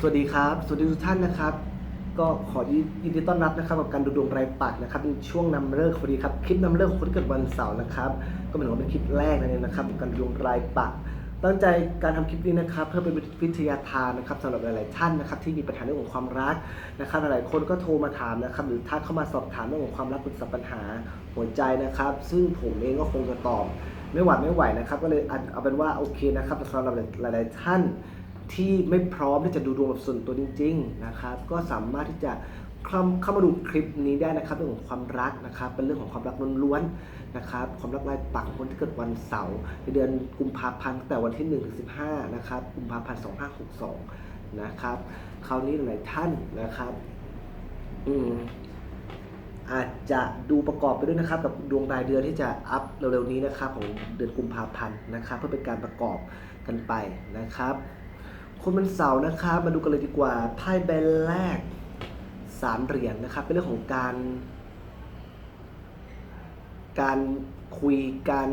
สวัสดีครับ สวัสดีทุกท่านนะครับ ก็ขอยินดีต้อนรับนะครับกับการดูดวงรายปักนะครับในช่วงนำเลิกพอดีครับ คลิปนำเลิกของคนที่เกิดวันเสาร์นะครับ ก็เป็นว่าเป็นคลิปแรกนั่นเองนะครับกับการดูดวงรายปัก ตั้งใจการทำคลิปนี้นะครับ เพื่อเป็นวิทยาทานนะครับสำหรับหลาย ๆ ท่านนะครับที่มีปัญหาเรื่องของความรักนะครับ หลาย ๆ คนก็โทรมาถามนะครับ หรือทักเข้ามาสอบถามเรื่องของความรักปรึกษาปัญหาหัวใจนะครับ ซึ่งผมเองก็คงจะตอบไม่หวัดไม่ไหวนะครับ ก็เลยเอาเป็นว่าโอเคนะครับสำหรับหลาย ๆ ท่าน ที่ไม่พร้อมที่จะดูดวงแบบส่วนตัวจริง ๆ นะครับ ก็สามารถที่จะเข้ามาดูคลิปนี้ได้นะครับเรื่องของความรักนะครับ เป็นเรื่องของความรักล้วนๆนะครับ ความรักรายปักคนที่เกิดวันเสาร์ในเดือนกุมภาพันธ์ตั้งแต่วันที่1ถึง15 นะครับ กุมภาพันธ์ 2562 นะครับ คราวนี้หลายท่านนะครับ อืมอาจจะดูประกอบไปด้วยนะครับ กับดวงรายเดือนที่จะอัพเร็วๆนี้นะครับของเดือนกุมภาพันธ์นะครับ เพื่อเป็นการประกอบกันไปนะครับ คนวันเสาร์นะครับ มาดูกันเลยดีกว่าไพ่ใบแรกสามเหรียญนะครับ เป็นเรื่องของการ การคุยการ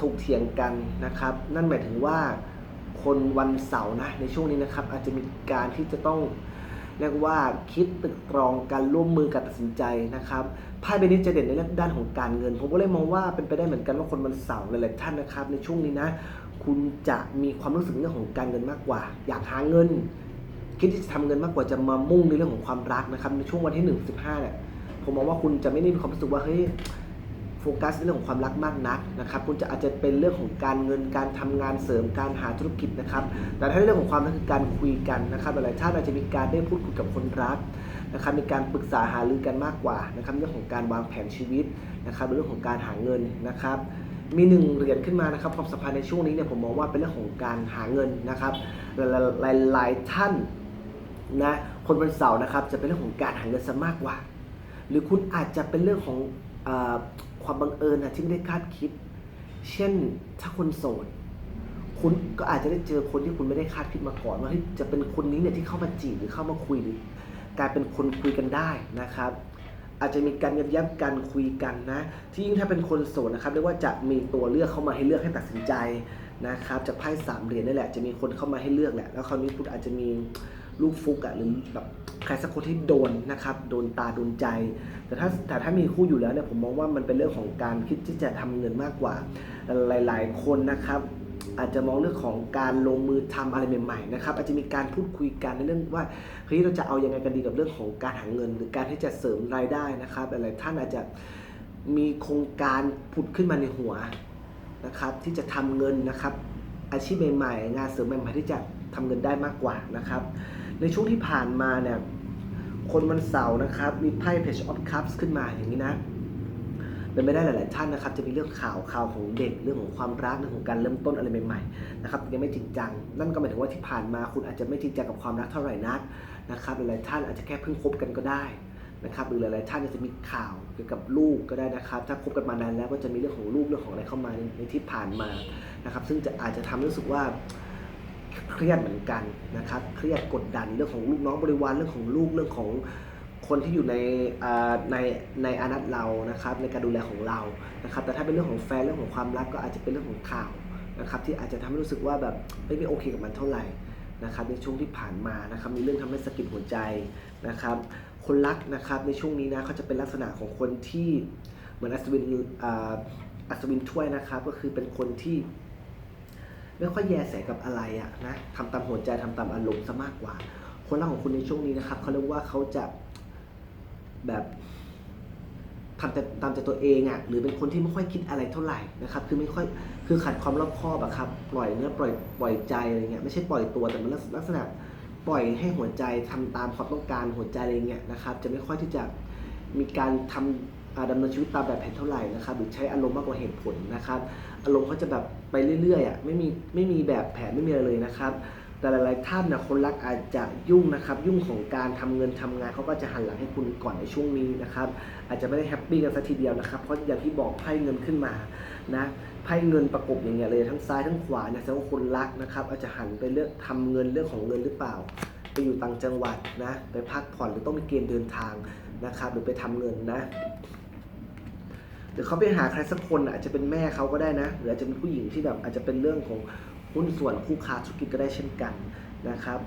ถกเถียงกันนะครับ นั่นหมายถึงว่าคนวันเสาร์นะในช่วงนี้นะครับ อาจจะมีการที่จะต้องเรียกว่าคิดตึกตรองการร่วมมือการตัดสินใจนะครับไพ่ใบนี้จะเด่นในด้านของการเงิน ผมก็เลยมองว่าเป็นไปได้เหมือนกันว่าคนวันเสาร์หลายๆท่านนะครับ ในช่วงนี้นะ คุณจะมีความรู้สึกเรื่องของการเงินมากกว่า อยากหาเงิน คิดที่จะทำเงินมากกว่าจะมามุ่งในเรื่องของความรักนะครับ ในช่วงวันที่หนึ่งสิบห้าเนี่ยผมมองว่าคุณจะไม่ได้มีความรู้สึกว่าเฮ้ยโฟกัสในเรื่องของความรักมากนักนะครับ คุณจะอาจจะเป็นเรื่องของการเงินการทำงานเสริมการหาธุรกิจนะครับ แต่ถ้าเรื่องของความรักคือการคุยกันนะครับหลายๆท่านอาจจะมีการได้พูดคุยกับคนรักนะครับมีการปรึกษาหารือกันมากกว่านะครับเรื่องของการวางแผนชีวิตนะครับเรื่องของการหาเงินนะครับ มีหนึ่งเหรียญขึ้นมานะครับความสัมพันธ์ในช่วงนี้เนี่ยผมมองว่าเป็นเรื่องของการหาเงินนะครับหลายๆหลายท่านนะคนวันเสาร์นะครับจะเป็นเรื่องของการหาเงินซะมากกว่า หรือคุณอาจจะเป็นเรื่องของอความบังเอิญนะที่ไม่ได้คาดคิด เช่นถ้าคนโสดคุณก็อาจจะได้เจอคนที่คุณไม่ได้คาดคิดมาก่อนว่าจะเป็นคนนี้เนี่ยที่เข้ามาจีบหรือเข้ามาคุยหรือกลายเป็นคนคุยกันได้นะครับ อาจจะมีการยับยับกันคุยกันนะ ที่ยิ่งถ้าเป็นคนโสดนะครับเรียกว่าจะมีตัวเลือกเข้ามาให้เลือกให้ตัดสินใจนะครับจากไพ่สามเหรียญนี่แหละจะมีคนเข้ามาให้เลือกแหละแล้วคราวนี้คุณอาจจะมีลูกฟุกอะหรือแบบใครสักคนที่โดนนะครับโดนตาโดนใจ แต่ถ้าแต่ถ้ามีคู่อยู่แล้วเนี่ยผมมองว่ามันเป็นเรื่องของการคิดที่จะทำเงินมากกว่าหลาย ๆ คนนะครับ อาจจะมองเรื่องของการลงมือทำอะไรใหม่ๆนะครับอาจจะมีการพูดคุยกันในเรื่องว่าเฮ้ยเราจะเอายังไงกันดีกับเรื่องของการหาเงิน หรือการที่จะเสริมรายได้นะครับหลายท่านอาจจะมีโครงการผุดขึ้นมาในหัวนะครับที่จะทำเงินนะครับอาชีพใหม่ๆ งานเสริมใหม่ๆที่จะทำเงินได้มากกว่านะครับ ในช่วงที่ผ่านมาเนี่ยคนวันเสาร์นะครับมีไพ่ Page of Cups ขึ้นมาอย่างนี้นะ เป็นไปได้หลาย ๆ ท่านนะครับ จะมีเรื่องข่าวข่าวของเด็กเรื่องของความรักเรื่องของการเริ่มต้นอะไรใหม่ ๆ นะครับยังไม่จริงจังนั่นก็หมายถึงว่าที่ผ่านมาคุณอาจจะไม่จริงจังกับความรักเท่าไหร่นักนะครับหลาย ๆ ท่านอาจจะแค่เพิ่งคบกันก็ได้นะครับหรือหลาย ๆ ท่านจะมีข่าวเกี่ยวกับลูกก็ได้นะครับ ถ้าคบกันมานานแล้วก็จะมีเรื่องของลูกเรื่องของอะไรเข้ามาในในที่ผ่านมานะครับ ซึ่งจะอาจจะทำให้รู้สึกว่าเครียดเหมือนกันนะครับ เครียดกดดันเรื่องของลูกน้องบริวารเรื่องของลูกเรื่องของ คนที่อยู่ในในในอานัตเรานะครับในการดูแลของเรานะครับแต่ถ้าเป็นเรื่องของแฟนเรื่องของความรักก็อาจจะเป็นเรื่องของข่าวนะครับที่อาจจะทำให้รู้สึกว่าแบบไม่ไม่โอเคกับมันเท่าไหร่นะครับในช่วงที่ผ่านมานะครับมีเรื่องทำให้สะกิดหัวใจนะครับคนรักนะครับในช่วงนี้นะเขาจะเป็นลักษณะของคนที่เหมือนอัศวินอัศวินถ้วยนะครับก็คือเป็นคนที่ไม่ค่อยแยแสกับอะไรอะนะทำตามหัวใจทำตามอารมณ์ซะมากกว่า คนรักของคุณในช่วงนี้นะครับเขาเรียกว่าเขาจะ แบบทำแต่ตามใจตัวเองอะหรือเป็นคนที่ไม่ค่อยคิดอะไรเท่าไหร่นะครับ คือไม่ค่อยคือขาดความรอบคอบอะครับปล่อยเนื้อปล่อยปล่อยใจอะไรเงี้ยไม่ใช่ปล่อยตัวแต่มันลักษณะปล่อยให้หัวใจทำตามความต้องการหัวใจอะไรเงี้ยนะครับ จะไม่ค่อยที่จะมีการทำอ่าดำเนินชีวิตตามแบบแผนเท่าไหร่นะครับหรือใช้อารมณ์มากกว่าเหตุผลนะครับ อารมณ์เขาจะแบบไปเรื่อยๆอะไม่มีไม่มีแบบแผนไม่มีอะไรเลยนะครับ แต่หลายๆท่านนะคนรักอาจจะยุ่งนะครับ ยุ่งของการทำเงินทำงานเขาก็จะหันหลังให้คุณก่อนในช่วงนี้นะครับ อาจจะไม่ได้แฮปปี้กันสักทีเดียวนะครับ เพราะอย่างที่บอกไพ่เงินขึ้นมานะไพ่เงินประกบอย่างเงี้ยเลยทั้งซ้ายทั้งขวาเนี่ยแสดงว่าคนรักนะครับอาจจะหันไปเลือกทำเงินเรื่องของเงินหรือเปล่า ไปอยู่ต่างจังหวัดนะไปพักผ่อนหรือต้องมีเกณฑ์เดินทางนะครับ หรือไปทำเงินนะหรือเขาไปหาใครสักคนอาจจะเป็นแม่เขาก็ได้นะ หรืออาจจะเป็นผู้หญิงที่แบบอาจจะเป็นเรื่องของ หุ้นส่วนคู่ค้าธุรกิจก็ได้เช่นกันนะครับ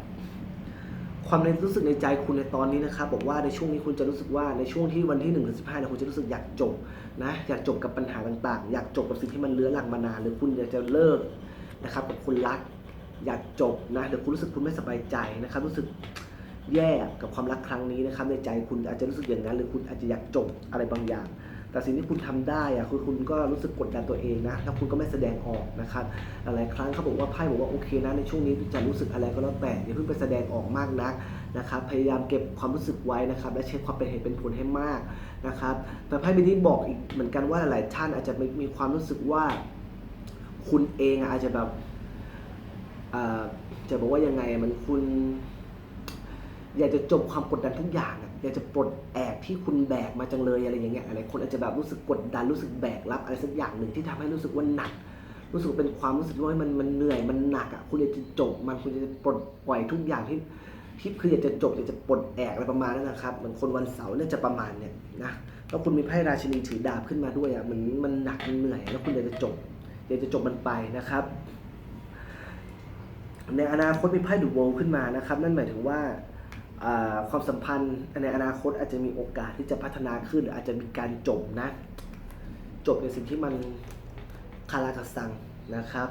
ความในรู้สึกในใจคุณในตอนนี้นะครับบอกว่าในช่วงนี้คุณจะรู้สึกว่าในช่วงที่วันที่1นึ่งถึงสิเนี่ยคุณจะรู้สึกอยากจบนะอยากจบกับปัญหาต่างๆ อยากจบกับสิ่งที่มันเลื้อรังมานานหรือคุณอยากจะเลิกนะครับกับคนรักอยากจบนะหรือคุณรู้สึกคุณไม่สบายใจนะครับ รู้สึกแย่กับความรักครั้งนี้นะครับในใจคุณอาจจะรู้สึกอย่างนั้น หรือคุณอาจจะอยากจบอะไรบางอย่าง แต่สิ่งที่คุณทำได้อะคือคุณก็รู้สึกกดดันตัวเองนะแล้วคุณก็ไม่แสดงออกนะครับหลายครั้งเขาบอกว่าไพ่บอกว่าโอเคนะในช่วงนี้จะรู้สึกอะไรก็แล้วแต่อย่าเพิ่งไปแสดงออกมากนักนะครับพยายามเก็บความรู้สึกไว้นะครับและเช็คความเป็นเหตุเป็นผลให้มากนะครับแต่ไพ่ใบนี้บอกอีกเหมือนกันว่าหลายท่านอาจจะมีความรู้สึกว่าคุณเองอาจจะแบบจะบอกว่ายังไงมันคุณ อยากจะจบความกดดันทุกอย่าง อยากจะปลดแอกที่คุณแบกมาจังเลยอะไรอย่างเงี้ยอะไรคนอาจจะแบบรู้สึกกดดันรู้สึกแบกรับ อะไรสักอย่างหนึ่งที่ทำให้รู้สึกว่าหนัก รู้สึกเป็นความรู้สึกว่ามันมันเหนื่อยมันหนักอะคุณอยากจะจบมันคุณจะปลดปล่อยทุกอย่างที่ที่คืออยากจะจบอยากจะปลดแอกอะไรประมาณนั้นนะครับเหมือนคนวันเสาร์เนี่ยจะประมาณเนี่ยนะแล้วคุณมีไพ่ราชินีถือดาบขึ้นมาด้วยอะมันมันหนักมันเหนื่อย แล้วคุณอยากจะจบอยากจะจบมันไปนะครับ ในอนาคตมีไพ่ดูโวขึ้นมานะครับ นั่นหมายถึงว่า ความสัมพันธ์ในอนาคตอาจจะมีโอกาสที่จะพัฒนาขึ้นหรืออาจจะมีการจบนะ จบในสิ่งที่มันคาราคาซังนะครับ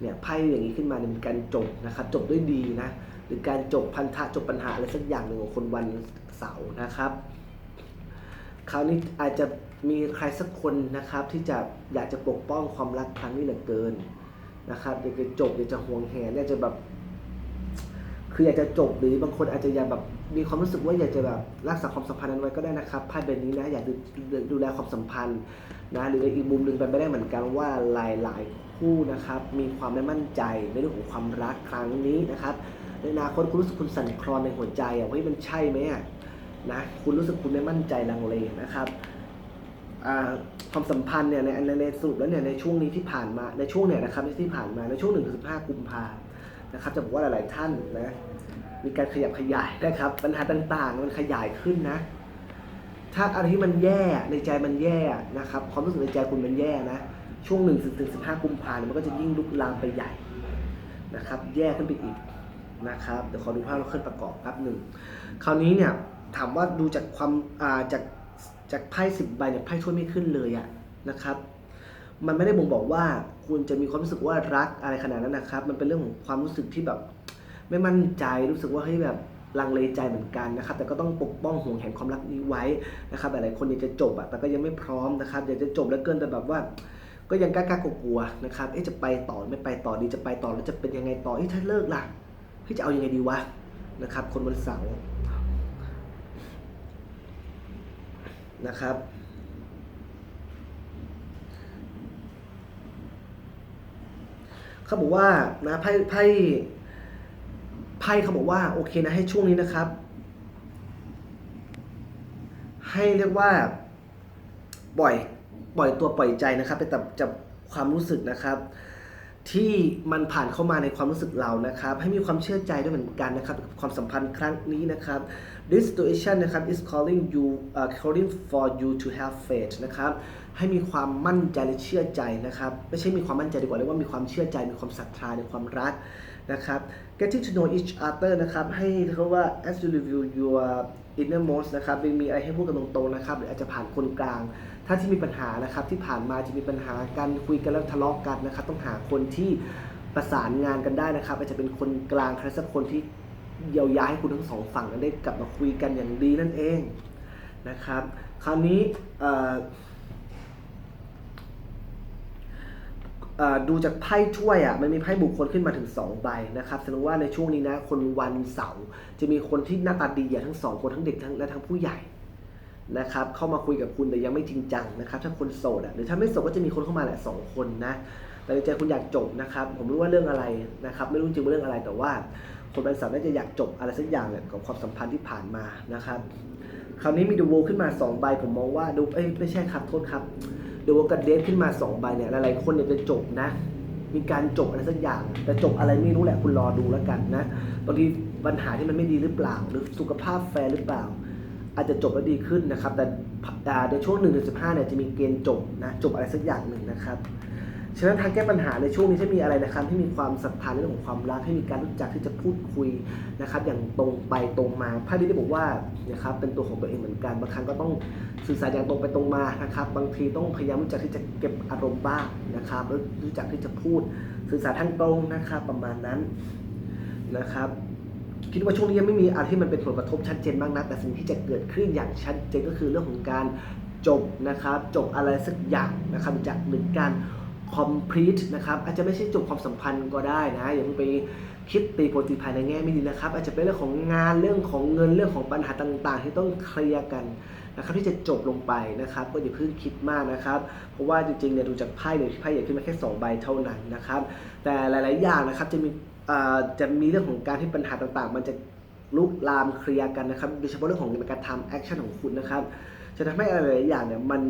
เนี่ยไพ่อย่างนี้ขึ้นมาเนี่ยเป็นการจบนะครับ จบด้วยดีนะ หรือการจบพันธะจบปัญหาอะไรสักอย่างหนึ่งของคนวันเสาร์นะครับ คราวนี้อาจจะมีใครสักคนนะครับ ที่จะอยากจะปกป้องความรักครั้งนี้เหลือเกินนะครับอยากจะจบอยากจะห่วงแหนอยากจะแบบ คืออยากจะจบหรือบางคนอาจจะอยากแบบมีความรู้สึกว่าอยากจะแบบรักษาความสัมพันธ์นั้นไว้ก็ได้นะครับไพ่ใบนี้นะอยากดูดูแลความสัมพันธ์นะหรือในอีกมุมหนึ่งเป็นไปได้เหมือนกันว่าหลาย ๆ คู่นะครับมีความไม่มั่นใจในเรื่องของความรักครั้งนี้นะครับในอนาคตคุณรู้สึกคุณสั่นคลอนในหัวใจอะว่าเฮ้ยมันใช่ไหมอะนะคุณรู้สึกคุณไม่มั่นใจลังเลนะครับความสัมพันธ์เนี่ยในในสรุปแล้วเนี่ยในช่วงนี้ที่ผ่านมาในช่วงเนี่ยนะครับที่ผ่านมาในช่วง1นึ่งถึงสิบห้ากุมภาน นะครับจะบอกว่าหลาย ๆ ท่านนะมีการขยับขยายนะครับปัญหาต่าง ๆ มันขยายขึ้นนะ ถ้าอะไรที่มันแย่ในใจมันแย่นะครับความรู้สึกในใจคุณมันแย่นะช่วง1นึ่งถึงสิบห้ากุมภาเนี่ยมันก็จะยิ่งลุกลามไปใหญ่นะครับ แย่ขึ้นไปอีกนะครับเดี๋ยวขอดูภาพเราขึ้นประกอบแป๊บหนึ่งคราวนี้เนี่ยถามว่าดูจากความาจากจากไพ่สิบใบเนี่ยไพ่ช่วยไม่ขึ้นเลยอะนะครับ มันไม่ได้บ่งบอกว่าคุณจะมีความรู้สึกว่ารักอะไรขนาดนั้นนะครับ มันเป็นเรื่องของความรู้สึกที่แบบ ไม่มั่นใจรู้สึกว่าเฮ้ยแบบลังเลใจเหมือนกันนะครับ แต่ก็ต้องปกป้องห่วงแหนความรักนี้ไว้นะครับหลายๆคนอยากจะจบอะแต่ก็ยังไม่พร้อมนะครับอยากจะจบแล้วเกินแต่แบบว่า ก็ยังกล้ากลัวๆนะครับเอ๊ะจะไปต่อไม่ไปต่อดีจะไปต่อแล้วจะเป็นยังไงต่อเอ๊ะถ้าเลิกล่ะเฮ้ยจะเอายังไงดีวะนะครับ คนวันเสาร์นะครับ เขาบอกว่านะไพ่ไพ่ไพ่เขาบอกว่าโอเคนะให้ช่วงนี้นะครับ ให้เรียกว่าปล่อยปล่อยตัวปล่อยใจนะครับไปกับจับความรู้สึกนะครับ ที่มันผ่านเข้ามาในความรู้สึกเรานะครับ ให้มีความเชื่อใจด้วยเหมือนกันนะครับกับความสัมพันธ์ครั้งนี้นะครับ this situation นะครับ is calling you uh, calling for you to have faith นะครับให้มีความมั่นใจและเชื่อใจนะครับไม่ใช่มีความมั่นใจดีกว่าเรียกว่ามีความเชื่อใจมีความศรัทธาในความรักนะครับ getting to know each other นะครับให้เขาว่า as you review your innermost นะครับมีอะไรให้พูดกันตรงๆนะครับหรืออาจจะผ่านคนกลาง ถ้าที่มีปัญหานะครับที่ผ่านมาจะมีปัญหากันคุยกันแล้วทะเลาะกันนะครับต้องหาคนที่ประสานงานกันได้นะครับ อาจจะเป็นคนกลางใครสักคนที่เยียวยาให้คุณทั้งสองฝั่งนั้นได้กลับมาคุยกันอย่างดีนั่นเองนะครับ คราวนี้เอ่อ เอ่อ ดูจากไพ่ถ้วยอะมันมีไพ่บุคคลขึ้นมาถึง 2 ใบนะครับแสดงว่าในช่วงนี้นะคนวันเสาร์จะมีคนที่หน้าตาดีอะทั้งสองคนทั้งเด็กทั้งและทั้งผู้ใหญ่นะครับเข้ามาคุยกับคุณแต่ยังไม่จริงจังนะครับถ้าคนโสดอะหรือถ้าไม่โสดก็จะมีคนเข้ามาแหละสองคนนะแต่ในใจคุณอยากจบนะครับผมไม่รู้ว่าเรื่องอะไรนะครับไม่รู้จริงว่าเรื่องอะไรแต่ว่าคนวันเสาร์น่าจะอยากจบอะไรสักอย่างเนี่ยกับความสัมพันธ์ที่ผ่านมานะครับคราวนี้มีดูโวขึ้นมา2ใบผมมองว่าดูเอ้ยไม่ใช่ครับโทษครับ ดูโวกับเดทขึ้นมา2ใบเนี่ยหลายๆคนเนี่ยจะจบนะ มีการจบอะไรสักอย่าง แต่จบอะไรไม่รู้แหละคุณรอดูแล้วกันนะบางทีปัญหาที่มันไม่ดีหรือเปล่า หรือสุขภาพแฟร์หรือเปล่า อาจจะจบแล้วดีขึ้นนะครับ แต่ในช่วง1นถึงสิเนี่ยจะมีเกณฑ์จบนะจบอะไรสักอย่างหนึ่งนะครับ ฉะนั้นทางแก้ปัญหาในช่วงนี้ถ้ามีอะไรนะครับที่มีความศรัทธาในเรื่องของความรักให้มีการรู้จักที่จะพูดคุยนะครับอย่างตรงไปตรงมาพ่นี้ได้บอกว่านะครับเป็นตัวของตัวเองเหมือนกันบางครั้งก็ต้องสื่อสารอย่างตรงไปตรงมานะครับบางทีต้องพยายามรู้จักที่จะเก็บอารมณ์บ้างนะครับแล้วรู้จักที่จะพูดสื่อสารทางตรงนะครับประมาณนั้นนะครับคิดว่าช่วงนี้ยังไม่มีอะไรที่มันเป็นผลกระทบชัดเจนมากนักแต่สิ่งที่จะเกิดขึ้นอย่างชัดเจนก็คือเรื่องของการจบนะครับ จบอะไรสักอย่างนะครับจากหนึ่งการ complete นะครับอาจจะไม่ใช่จบความสัมพันธ์ก็ได้นะอย่าเพิ่งไปคิดตีโพธิภายในแง่ไม่ดีนะครับ อาจจะเป็นเรื่องของงานเรื่องของเงินเรื่องของปัญหาต่างๆ ที่ต้องเคลียร์กันนะครับที่จะจบลงไปนะครับ ก็อย่าเพิ่งคิดมากนะครับ เพราะว่าจริงๆเนี่ยดูจากไพ่เนี่ยไพ่ใหญ่ขึ้นมาแค่สองใบเท่านั้นนะครับ แต่หลายๆอย่างนะครับจะมีจะมีเรื่องของการที่ปัญหาต่างๆ มันจะลุกลามเคลียร์กันนะครับโดยเฉพาะเรื่องของการทำแอคชั่นของคุณนะครับจะทำให้อะไรหลายอย่างเนี่ยมัน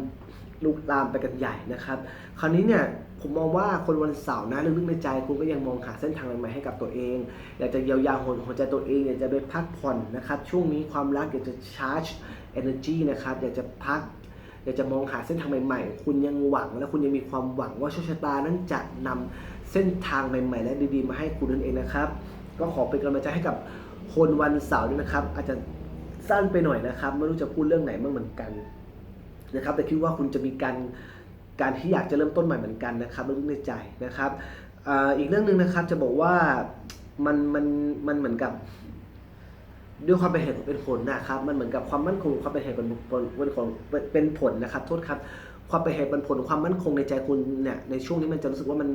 ลุกลามไปกันใหญ่นะครับ คราวนี้เนี่ยผมมองว่าคนวันเสาร์นะลึกๆในใจคุณก็ยังมองหาเส้นทางใหม่ๆให้กับตัวเอง อยากจะเยียวยาหัวใจตัวเองอยากจะไปพักผ่อนนะครับ ช่วงนี้ความรักอยากจะชาร์จ energy นะครับ อยากจะพัก อยากจะมองหาเส้นทางใหม่ๆ คุณยังหวังและคุณยังมีความหวังว่าโชคชะตานั้นจะนำเส้นทางใหม่ๆ และดีๆ มาให้คุณนั่นเองนะครับ ก็ขอเป็นกำลังใจให้กับคนวันเสาร์ด้วยนะครับ อาจจะสั้นไปหน่อยนะครับ ไม่รู้จะพูดเรื่องไหนบ้างเหมือนกัน นะครับแต่คิดว่าคุณจะมีการการที่อยากจะเริ่มต้นใหม่เหมือนกันนะครับลึกๆในใจนะครับอีกเรื่องหนึ่งนะครับจะบอกว่ามันมันมันเหมือนกับด้วยความเป็นเหตุเป็นผลนะครับ มันเหมือนกับความมั่นคงความเป็นเหตุเป็นผลเป็นผลเป็นผลนะครับ โทษครับ ความเป็นเหตุเป็นผลความมั่นคงในใจคุณเนี่ยในช่วงนี้มันจะรู้สึกว่ามัน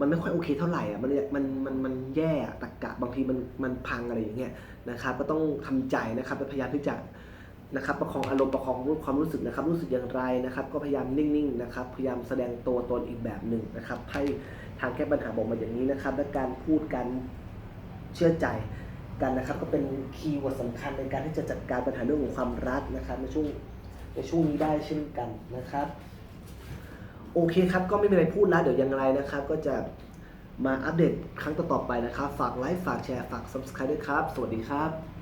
มันไม่ค่อยโอเคเท่าไหร่อะมันมันมันมันแย่อะตะกะบางทีมันมันพังอะไรอย่างเงี้ยนะครับ ก็ต้องทำใจนะครับพยายามที่จะ นะครับประคองอารมณ์ประคองรูปความรู้สึกนะครับรู้สึกอย่างไรนะครับก็พยายามนิ่งๆนะครับพยายามแสดงตัวตนอีกแบบหนึ่งนะครับให้ทางแก้ปัญหาบอกมาอย่างนี้นะครับ และการพูดการเชื่อใจกันนะครับ ก็เป็นคีย์เวิร์ดสำคัญในการที่จะจัดการปัญหาเรื่องของความรักนะครับในช่วงในช่วงนี้ได้เช่นกันนะครับโอเคครับก็ไม่มีอะไรพูดแล้วเดี๋ยวยังไงนะครับ ก็จะมาอัปเดตครั้งต่อๆไปนะครับ ฝากไลค์ฝากแชร์ฝาก subscribe ด้วยครับ สวัสดีครับ